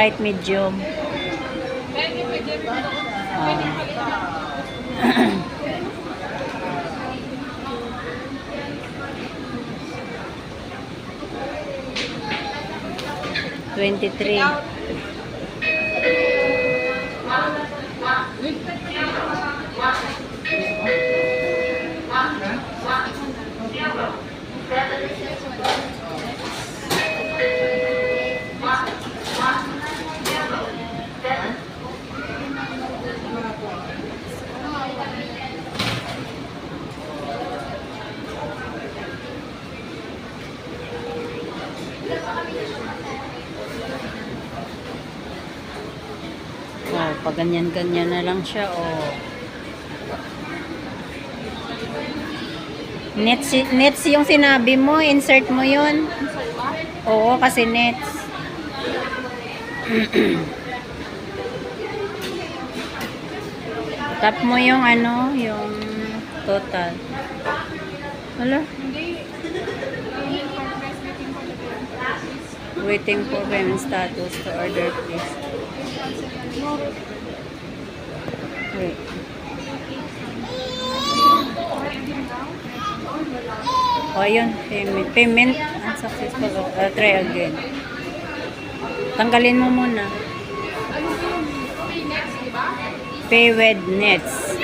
Right medium. Ah. Twenty-three. Pag ganyan-ganyan na lang siya, oh. Nets, nets yung sinabi mo, insert mo yun. Oo, kasi nets. Tap mo yung ano, yung total. Wala. Waiting for payment status to order please. Wait. O, ayun. Payment. Payment unsuccessful. Uh, try again. Tanggalin mo muna. Pay with nets.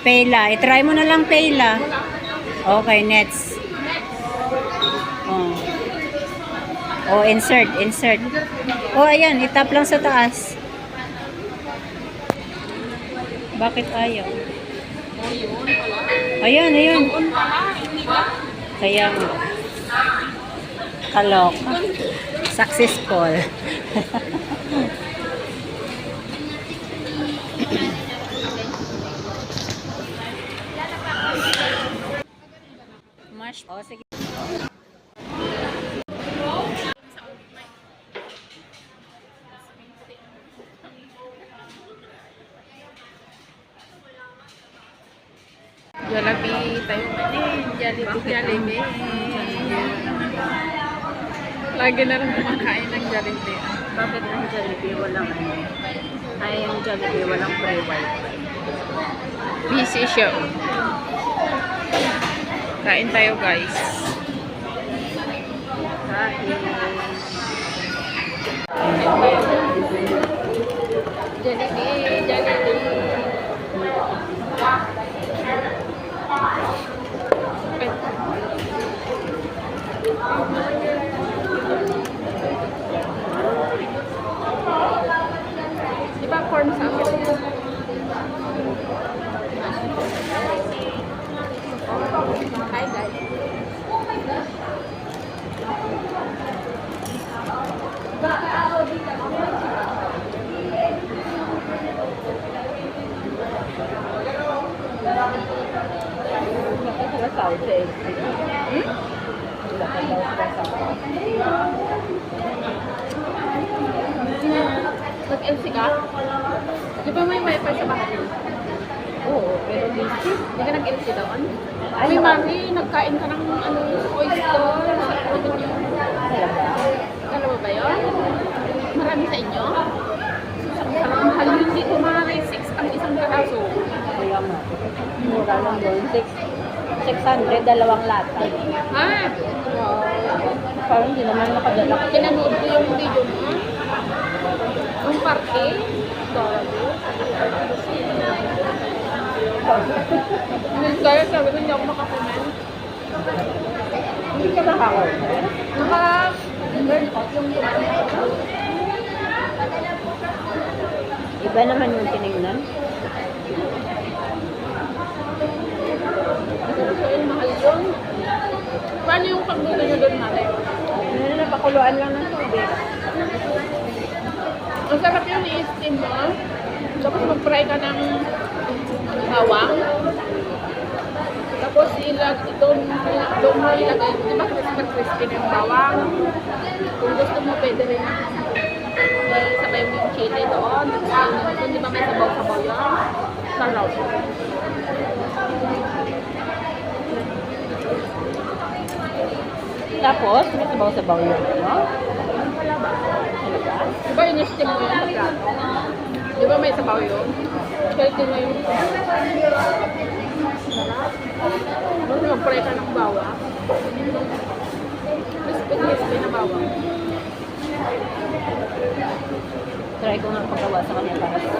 Payla. I-try mo na lang Payla. Okay, nets. Oh. Oh, insert, insert. Oh, ayan. Itap lang sa taas. Bakit ayaw? Ayan, ayan. Kaya nga. Kalok. Successful. Mash. Oh, sige. Jollibee tayo manin. Jollibee, Jollibee. Lagi na rin kumakain ng Jollibee. Bakit ang Jollibee walang ano? Ay, ang Jollibee walang free wifi. Busy siya. Kain tayo guys. Jollibee, Jollibee. Nag-LC ka? Di ba may wifi sa bahay? Oo, pero busy. Hindi ka nag-LC dawan? Ay, mami, nagkain ka ng ano, oyster sa product niyo. Dalawa ba yun? Marami sa inyo? Ang mahal yun dito, mga 6 ang isang karaso. Kaya nga. Mura lang doon. Six, 600, dalawang lata. Ha? Wow. Parang hindi naman nakadala. Pinanood ko yung video mo. Yung party. Kaya sabi ko hindi ako makakumen. Hindi ka nakaka-order? Naka Iba naman yung tinignan. So, yun, mahal yun. Paano yung pagluto nyo doon natin? Ano na, pakuluan lang ng tubig. Ang sarap yun, i-steam mo. Tapos mag-fry ka ng bawang. Tapos ilag, doon, doon mo ilagay. Di ba crispy crispy na yung bawang? Kung gusto mo, pwede rin eh, sabay mo yung chili doon. Tapos doon, di ba may sabaw-sabaw yun? Sarap. Tapos, may sabaw-sabaw yun. No? Di ba in-steam mo yung plato? Di ba may sabaw yun? Pwede mo yung Ano yung pre ka ng bawang? Crispy crispy na bawang. Try ko nga paggawa sa kanya para sa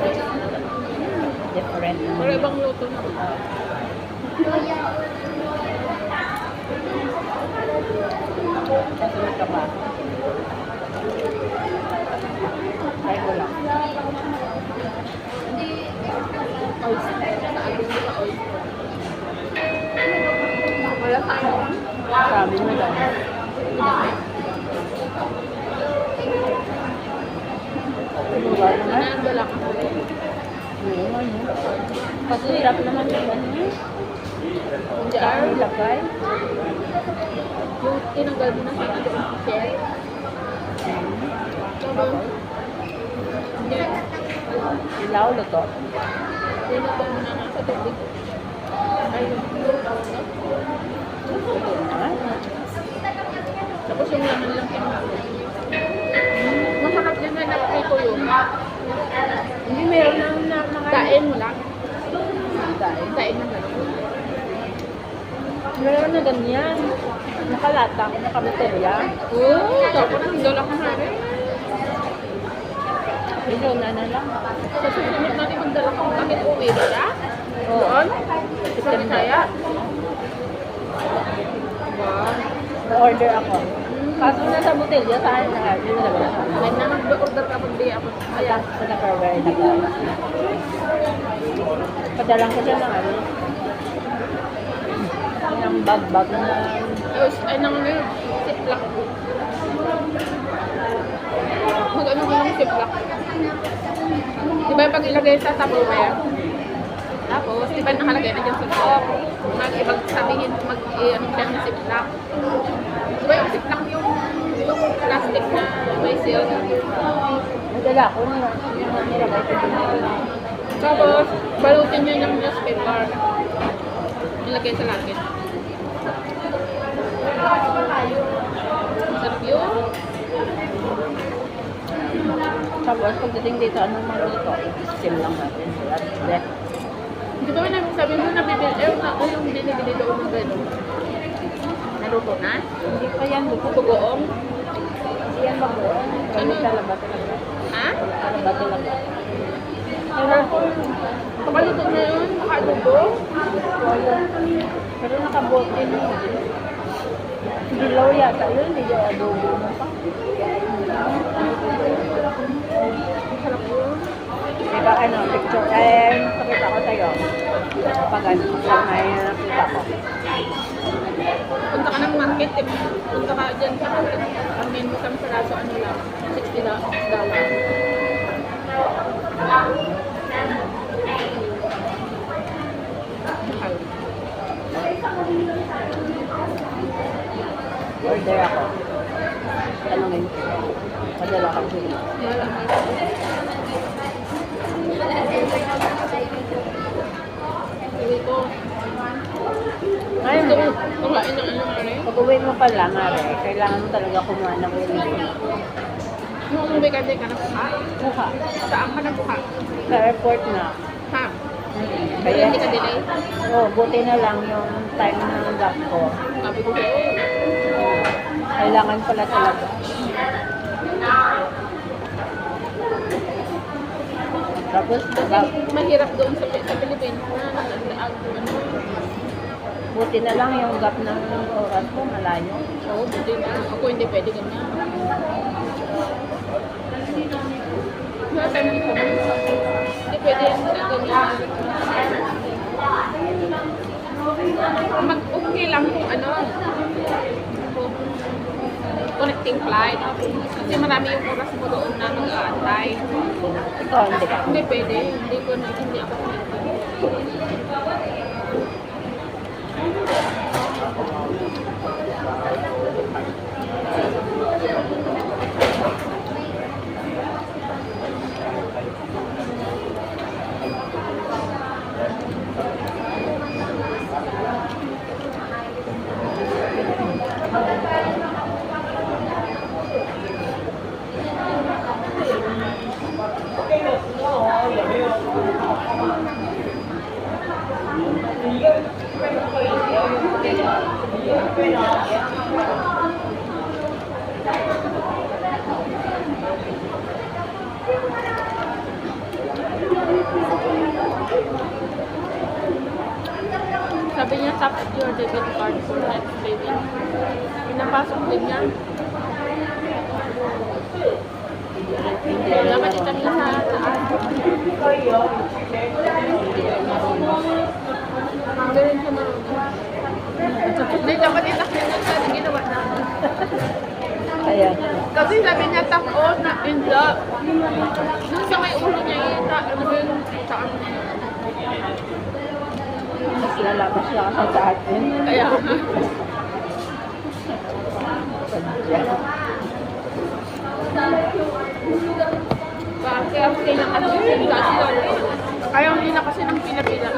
different. Pero ibang luto na. Kasunod ka pa. Try ko lang. Oyster. Sa atin mo sa oyster. Wala sa ano. Sabi mo lang. Diba Hindi Saan ah. ilagay? Yung tinanggal mo na sa. Sabi. Hindi. Ilaw, luto. Tinuto mo na sa tubig. Ay, tawag na. Tapos yung laman lang kinuha. Masarap din na napay ko yun. Hindi meron na na mga... Kain mo lang. Kain. Kain mo lang. Meron na ganyan. Nakalatang, nakabaterya. Oo, tapos nandala ka na rin. Na na lang. Sa susunod natin magdala ka bakit uwi ba siya? Doon? Sa Bisaya? Wow. order ako. Kaso na sa botelya, sa akin na. Yun na lang. May na nag-order ka pag di ako. Kaya sa Tupperware na gawa. Padalang ko siya ng ano. Ng bag-bag na Tapos, ay nang ano yun, siplak. Mag ano ko ng siplak. Di ba pag ilagay sa Tupperware? Tapos, di ba nakalagay na dyan sa top? Mag, ibag sabihin, mag, eh, ano siya ng siplak. Di ba yung siplak yung, yung plastic na may seal? Nadala ko na nilagay ko. Tapos, balutin nyo ng newspaper. Nilagay sa langit. Sarap yun. Tapos pagdating dito, anong magluto? Steam lang natin. At that, Di ba may namin sabi mo na bibili, eh, na, o yung binibili doon ng gano'n. Naluto na? hindi pa yan luto. Pugoong? Hindi yan bago. Ano sa labat talaga. Ha? Sa labat talaga. Pero, pakaluto na yun, nakaaluto. Pero nakabote na yun. Dilaw yata yun, hindi yung adobo mo pa. Sarap yun. Diba ano, picture, eh, pakita ko sa'yo. Pag ano, pag may nakita ko. Punta ka ng market, eh. punta ka dyan sa market. Amin mo isang peraso, ano lang, 60 na dollar. Order ako. Tanungin ko. Padala ka sila. Ko. Ngayon, kumain ng ano rin. pag uwi mo pa lang, are, kailangan mo talaga kumuha ng uwi. Nung umuwi ka din ka na buka. Kuha. Saan ka na buka? Sa airport na. Ha? Kaya Kaya, hindi ka delay? oh, buti na lang yung time ng gap ko. Sabi ko. Kailangan pala talaga. Tapos, Kasi mahirap doon sa, sa Pilipinas na nag-aag ano. buti na lang yung gap ng oras ko, malayo. Oo, buti na. Ako hindi pwede ganyan. Hindi pwede yan sa ganyan. Mag okay lang kung ano. connecting flight. Kasi marami yung oras mo doon na nag-aantay. Ikaw, hindi ka. Hindi pwede. Hindi ko na, hindi ako connected. Tap your debit card for next trading. Pinapasok din. Wala ka dito sa taas. Ganun siya marunong. Hindi, dapat niya yun sa ginawa namin. Kaya, Kasi sabi niya tap on na hindi. Doon sa may ulo niya yun, ta- ano ba yung sa ano niya. Lalabas siya kasi sa atin. Kaya, Bakit Ayaw nila kasi ng pinapila.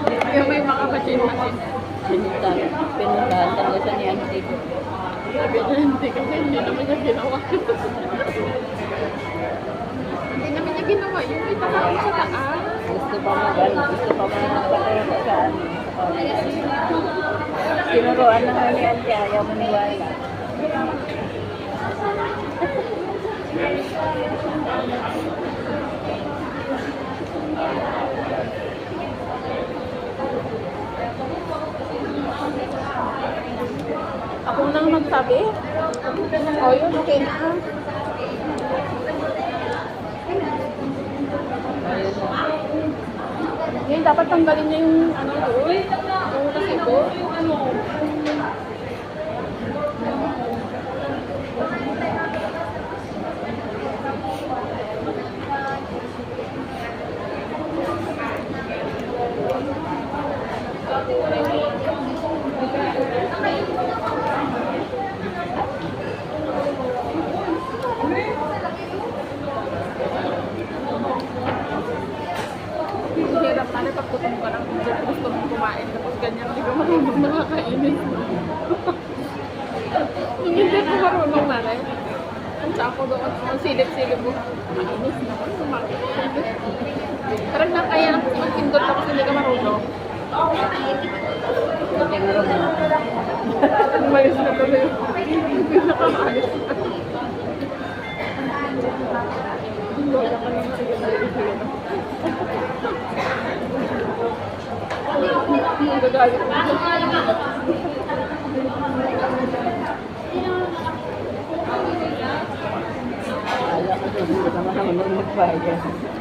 Kaya may makabasin-basin. Pinuntahan, pinuntahan talaga siya ni Auntie ko. Sabi niya, hindi kasi hindi naman niya ginawa. Gusto pa mo, ano, gusto pa mo magpatayo ka sa ano. Sinuruan na nga ni Auntie, ayaw maniwala. Ako nang magsabi. O oh, yun, okay na. Dapat tanggalin niya yung ano doon. Yung kasi ko. Ang hirap na rin pag gutom ka ng gusto mong kumain. Tapos ganyan, hindi ka marunong nakakainin. Yung hindi ko marunong na rin. Ang tsako doon, ang silip-silip mo. Mainis naman, kumain. Parang nakaya na mag-indot tapos hindi ka marunong. Umalis na tuloy. Hindi nakakaalis na. Lola ka na. Kala ko doon, hindi naman ako nung magbayad.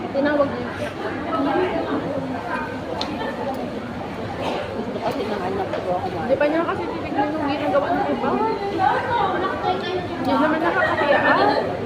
Tinawag niya. Kasi ng anak ko Di ba niya kasi titignan yung ginagawa ng iba? Yan naman nakakakiyaan.